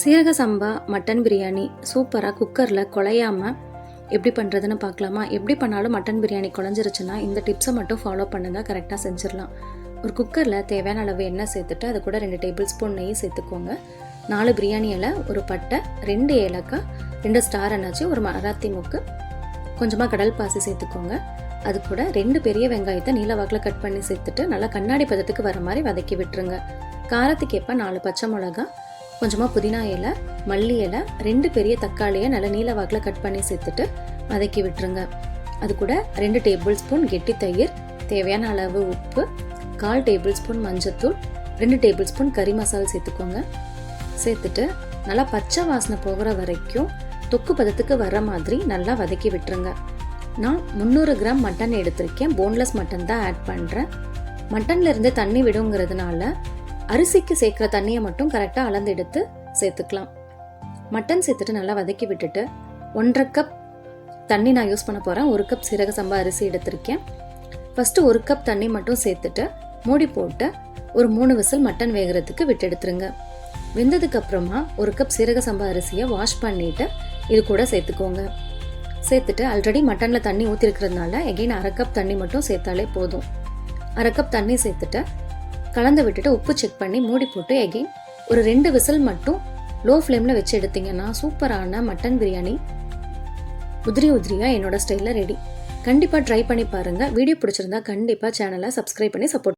சீரக சம்பா மட்டன் பிரியாணி சூப்பராக குக்கரில் குழையாமல் எப்படி பண்ணுறதுன்னு பார்க்கலாமா? எப்படி பண்ணாலும் மட்டன் பிரியாணி குழஞ்சிருச்சுன்னா இந்த டிப்ஸை மட்டும் ஃபாலோ பண்ணுங்கள் கரெக்டாக செஞ்சிடலாம். ஒரு குக்கரில் தேவையான அளவு எண்ணெய் சேர்த்துட்டு அது கூட ரெண்டு டேபிள் ஸ்பூன் நெய் சேர்த்துக்கோங்க. நாலு பிரியாணி இலை ஒரு பட்டை ரெண்டு ஏலக்காய் ரெண்டு ஸ்டார் எண்ணாச்சு ஒரு மராத்தி முக்கு. கொஞ்சமாக கடல் பாசி சேர்த்துக்கோங்க. அது கூட ரெண்டு பெரிய வெங்காயத்தை நீல வாக்கில் கட் பண்ணி சேர்த்துட்டு நல்லா கண்ணாடி பதத்துக்கு வர மாதிரி வதக்கி விட்டுருங்க. காரத்துக்கு ஏற்ப நாலு பச்சை மிளகா கொஞ்சமாக புதினா இலை மல்லி இலை ரெண்டு பெரிய தக்காளியை நல்லா நீல வாக்கில் கட் பண்ணி சேர்த்துட்டு வதக்கி விட்டுருங்க. அது கூட ரெண்டு டேபிள் ஸ்பூன் கெட்டி தயிர் தேவையான அளவு உப்பு கால் டேபிள் ஸ்பூன் மஞ்சத்தூள் ரெண்டு டேபிள் ஸ்பூன் கறி மசால் சேர்த்துக்கோங்க. சேர்த்துட்டு நல்லா பச்சை வாசனை போகிற வரைக்கும் தொக்கு பதத்துக்கு வர மாதிரி நல்லா வதக்கி விட்டுருங்க. நான் முந்நூறு கிராம் மட்டன் எடுத்திருக்கேன். போன்லெஸ் மட்டன் தான் ஆட் பண்ணுறேன் மட்டன்லேருந்து தண்ணி விடுங்கிறதுனால அரிசிக்கு சேர்க்குற தண்ணியை மட்டும் கரெக்டாக அளந்து எடுத்து சேர்த்துக்கலாம். மட்டன் சேர்த்துட்டு நல்லா வதக்கி விட்டுட்டு ஒன்றரை கப் தண்ணி நான் யூஸ் பண்ண போகிறேன் ஒரு கப் சீரக சம்பா அரிசி எடுத்திருக்கேன். ஃபஸ்ட்டு ஒரு கப் தண்ணி மட்டும் சேர்த்துட்டு மூடி போட்டு ஒரு மூணு விசில் மட்டன் வேகிறதுக்கு விட்டு எடுத்துருங்க. வெந்ததுக்கு அப்புறமா ஒரு கப் சீரக சம்பா அரிசியை வாஷ் பண்ணிட்டு இது கூட சேர்த்துக்கோங்க. சேர்த்துட்டு ஆல்ரெடி மட்டனில் தண்ணி ஊற்றிருக்கிறதுனால எகைன் அரை கப் தண்ணி மட்டும் சேர்த்தாலே போதும். அரை கப் தண்ணி சேர்த்துட்டு கலந்து விட்டுட்டு உப்பு செக் பண்ணி மூடி போட்டு எகெயின் ஒரு ரெண்டு விசில் மட்டும் லோ ஃப்ளேமில் வச்சு எடுத்தீங்கன்னா சூப்பரான மட்டன் பிரியாணி. உதிரி உதிரியாக என்னோட ஸ்டைலில் ரெடி கண்டிப்பாக ட்ரை பண்ணி பாருங்கள் வீடியோ பிடிச்சிருந்தா கண்டிப்பாக சேனலை சப்ஸ்கிரைப் பண்ணி சப்போர்ட்